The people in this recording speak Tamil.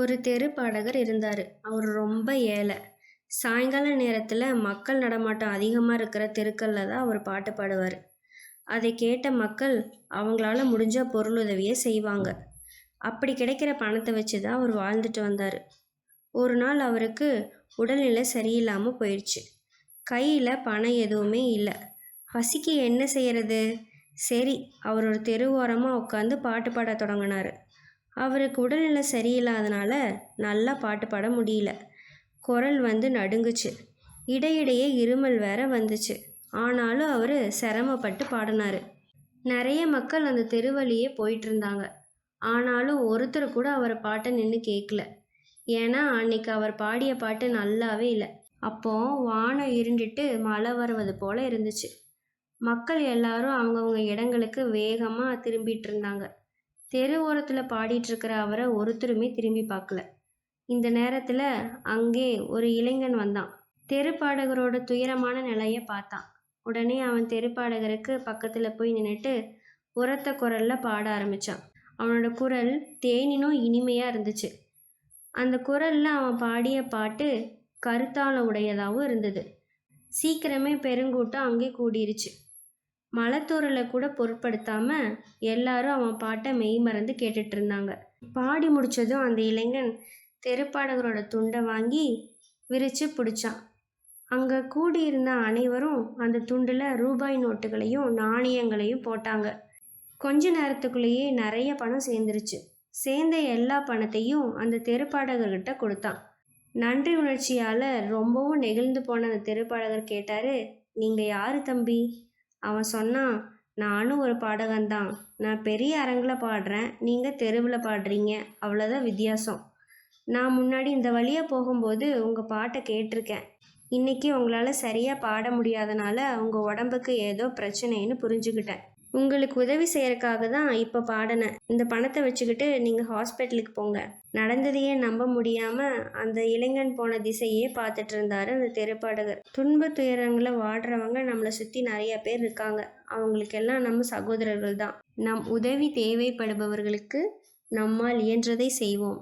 ஒரு தெரு பாடகர் இருந்தார். அவர் ரொம்ப ஏழை. சாயங்கால நேரத்தில் மக்கள் நடமாட்டம் அதிகமாக இருக்கிற தெருக்களில் தான் அவர் பாட்டு பாடுவார். அதை கேட்ட மக்கள் அவங்களால முடிஞ்ச பொருளுதவியை செய்வாங்க. அப்படி கிடைக்கிற பணத்தை வச்சு தான் அவர் வாழ்ந்துட்டு வந்தார். ஒரு நாள் அவருக்கு உடல்நிலை சரியில்லாமல் போயிடுச்சு கையில் பணம் எதுவுமே இல்லை. பசிக்கு என்ன செய்யறது? சரி அவர் ஒரு தெரு ஓரமாக உட்காந்து பாட்டு பாட தொடங்கினார். அவருக்கு உடல்நிலை சரியில்லாதனால நல்லா பாட்டு பாட முடியல. குரல் வந்து நடுங்குச்சு. இடையிடையே இருமல் வேற வந்துச்சு. ஆனாலும் அவர் சிரமப்பட்டு பாடினார். நிறைய மக்கள் அந்த தெருவழியே போயிட்டு இருந்தாங்க. ஆனாலும் ஒருத்தர் கூட அவரை பாட்டை நின்று கேட்கல ஏன்னா அன்னைக்கு அவர் பாடிய பாட்டு நல்லாவே இல்லை. அப்போ வானம் இருண்டுட்டு மழை வருவது போல இருந்துச்சு. மக்கள் எல்லாரும் அவங்கவுங்க இடங்களுக்கு வேகமாக திரும்பிட்டு இருந்தாங்க. தெரு ஓரத்தில் பாடிட்டு இருக்கிற அவரை ஒருத்தருமே திரும்பி பார்க்கல இந்த நேரத்தில் அங்கே ஒரு இளைஞன் வந்தான். தெரு பாடகரோட துயரமான நிலையை பார்த்தான். உடனே அவன் தெரு பாடகருக்கு பக்கத்தில் போய் நின்றுட்டு உரத்த குரலில் பாட ஆரம்பித்தான் அவனோட குரல் தேனினும் இனிமையாக இருந்துச்சு. அந்த குரலில் அவன் பாடிய பாட்டு கருத்தால உடையதாகவும் இருந்தது. சீக்கிரமே பெருங்கூட்டம் அங்கே கூடிருச்சு. மலத்தோரலை கூட பொருட்படுத்தாமல் எல்லாரும் அவன் பாட்டை மெய் மறந்து கேட்டுட்டு இருந்தாங்க. பாடி முடிச்சதும் அந்த இளைஞன் தெருப்பாடகரோட துண்டை வாங்கி விரித்து பிடிச்சான். அங்கே கூடியிருந்த அனைவரும் அந்த துண்டில் ரூபாய் நோட்டுகளையும் நாணயங்களையும் போட்டாங்க. கொஞ்ச நேரத்துக்குள்ளேயே நிறைய பணம் சேர்ந்துருச்சு. சேர்ந்த எல்லா பணத்தையும் அந்த தெருப்பாடகர்கிட்ட கொடுத்தான். நன்றி உணர்ச்சியால் ரொம்பவும் நெகிழ்ந்து போன அந்த தெருப்பாடகர் கேட்டார் நீங்கள் யார் தம்பி? அவன் சொன்னான் நானும் ஒரு பாடகன்தான். நான் பெரிய அரங்கில் பாடுறேன். நீங்கள் தெருவில் பாடுறீங்க. அவ்வளோதான் வித்தியாசம். நான் முன்னாடி இந்த வழியாக போகும்போது உங்கள் பாட்டை கேட்டிருக்கேன். இன்னைக்கு உங்களால் சரியாக பாட முடியாதனால உங்கள் உடம்புக்கு ஏதோ பிரச்சனைன்னு புரிஞ்சுக்கிட்டேன். உங்களுக்கு உதவி செய்யறக்காக தான் இப்போ பாடினேன். இந்த பணத்தை வச்சுக்கிட்டு நீங்கள் ஹாஸ்பிட்டலுக்கு போங்க. நடந்ததையே நம்ப முடியாமல் அந்த இளைஞன் போன திசையே பார்த்துட்டு இருந்தாரு அந்த திரைப்பாடகர். துன்ப துயரங்களை வாடுறவங்க நம்மளை சுற்றி நிறைய பேர் இருக்காங்க. அவங்களுக்கெல்லாம் நம்ம சகோதரர்கள் தான். நம் உதவி தேவைப்படுபவர்களுக்கு நம்மால் இயன்றதை செய்வோம்.